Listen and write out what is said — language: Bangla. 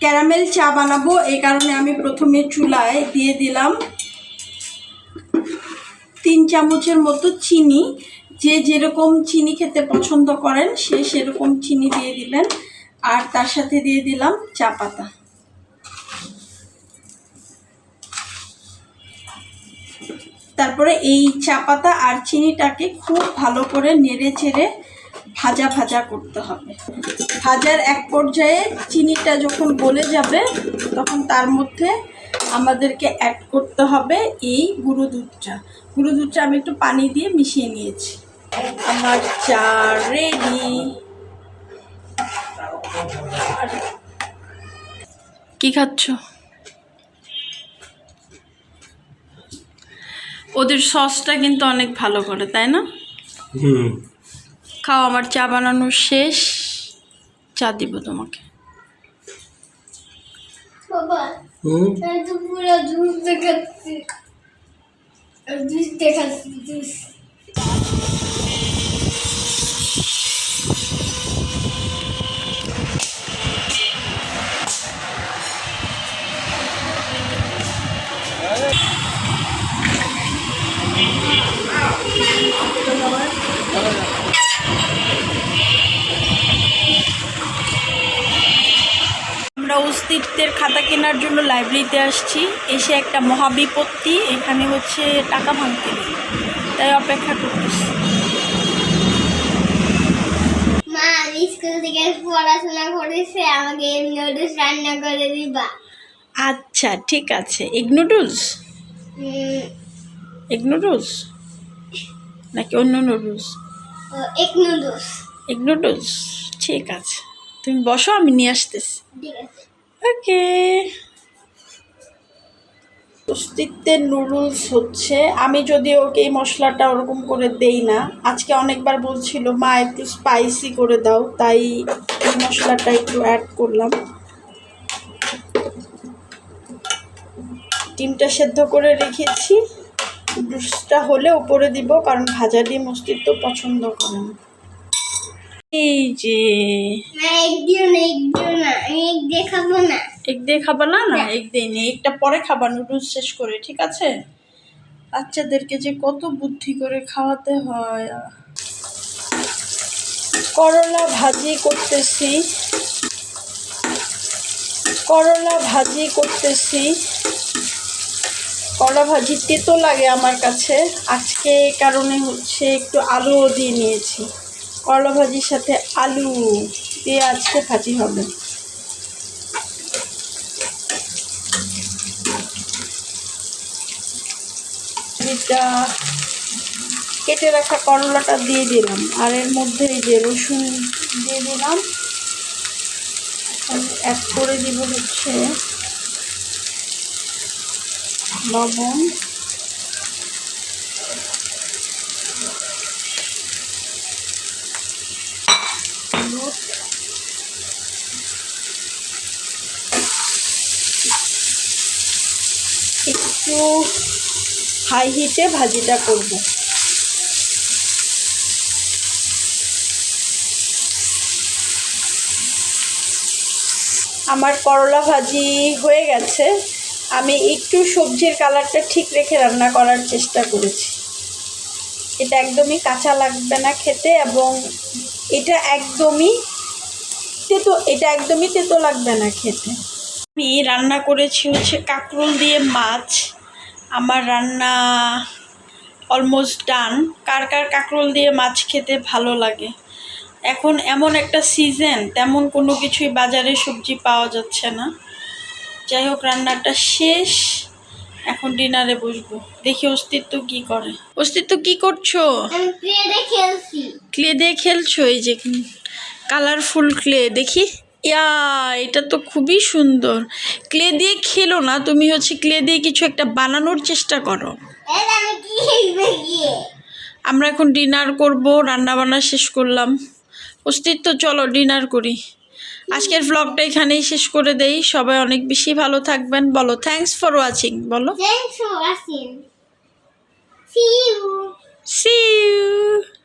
ক্যারামেল চা বানাবো। এই কারণে আমি প্রথমে চুলায় দিয়ে দিলাম তিন চামচের মতো চিনি। যে যেরকম চিনি খেতে পছন্দ করেন, সে সেরকম চিনি দিয়ে দিবেন। আর তার সাথে দিয়ে দিলাম চা পাতা। তারপরে এই চা পাতা আর চিনিটাকে খুব ভালো করে নেড়ে চেড়ে ভাজা ভাজা করতে হবে। ভাজার এক পর্যায়ে চিনিটা যখন গলে যাবে তখন তার মধ্যে আমাদেরকে অ্যাড করতে হবে এই গুঁড়ো দুধটা। গুঁড়ো দুধটা আমি একটু পানি দিয়ে মিশিয়ে নিয়েছি। আমার চা রেডি কি খাচ্ছ? ওদের সসটা কিন্তু অনেক ভালো করে তাই না? খাও আমার চা বানানো শেষ। চা দিব তোমাকে। বাবা হুম? তো পুরো জুস দেখাচ্ছি। জুস দেখাচ্ছি জুস অস্তিত্বের খাতা কেনার জন্য লাইব্রেরিতে আসছি। এসে একটা মহাবিপত্তি এখানে হচ্ছে টাকা ভাঙতে নেই। তাই অপেক্ষা করতেছি। মা আমি স্কুল থেকে পড়াশোনা করেছে আমাকে নুডলস রান্না করে দিবা। আচ্ছা ঠিক আছে। এগ নুডলস এগ নুডলস নাকি অন্য নুডলস এক নুডলস এগ নুডলস ঠিক আছে। তুমি বসো আমি নিয়ে আসতেছি। ঠিক আছে। ওকে। অস্তিত্বের নুডলস হচ্ছে। আমি যদি ওকে এই মশলাটা ওরকম করে দেই না, আজকে অনেকবার বলছিল, মা, একটু স্পাইসি করে দাও। তাই এই মশলাটা একটু অ্যাড করলাম। ডিমটা সেদ্ধ করে রেখেছি। নুডলসটা হলে উপরে দিব, কারণ ভাজা ডিম অস্তিত্ব পছন্দ করে না। এই যে। এক এক এক দিয়ে খাব না। এগ দিয়ে না? একটা পরে খাবা নুডলস শেষ করে ঠিক আছে? বাচ্চাদেরকে যে কত বুদ্ধি করে খাওয়াতে হয়। করলা ভাজি করতেছি। করলা ভাজি করতেছি। করলা ভাজি তেতো লাগে আমার কাছে। আজকে কারণে হচ্ছে একটু আলুও দিয়ে নিয়েছি। করলা ভাজির সাথে আলু দিয়ে আজকে ভাজি হবে। এটা কেটে রাখা করলাটা দিয়ে দিলাম। আর এর মধ্যে এই যে রসুন দিয়ে দিলাম। অ্যাড করে দিব হচ্ছে লবণ। একটু হাই হিটে ভাজিটা করব। আমার করলা ভাজি হয়ে গেছে। আমি একটু সবজির কালারটা ঠিক রেখে রান্না করার চেষ্টা করেছি। এটা একদমই কাঁচা লাগবে না খেতে এবং এটা একদমই তেতো, এটা একদমই তেতো লাগবে না খেতে। আমি রান্না করেছি হচ্ছে কাঁকরোল দিয়ে মাছ। আমার রান্না অলমোস্ট ডান কার কার কাঁকরোল দিয়ে মাছ খেতে ভালো লাগে? এখন এমন একটা সিজন তেমন কোনো কিছুই বাজারে সবজি পাওয়া যাচ্ছে না। যাই হোক রান্নাটা শেষ। এখন ডিনারে বসবো। দেখি অস্তিত্ব কি করে। অস্তিত্ব কি করছ? ক্লে দিয়ে খেলছো। এই যে কালারফুল ক্লে দেখি। ইয়া এটা তো খুবই সুন্দর। ক্লে দিয়ে খেলো না তুমি হচ্ছে ক্লে দিয়ে কিছু একটা বানানোর চেষ্টা করো। আমরা এখন ডিনার করব রান্না বান্না শেষ করলাম। অস্তিত্ব চলো ডিনার করি। আজকের ব্লগটা এখানেই শেষ করে দেই। সবাই অনেক বেশি ভালো থাকবেন। বলো থ্যাঙ্কস ফর ওয়াচিং বলো. See you.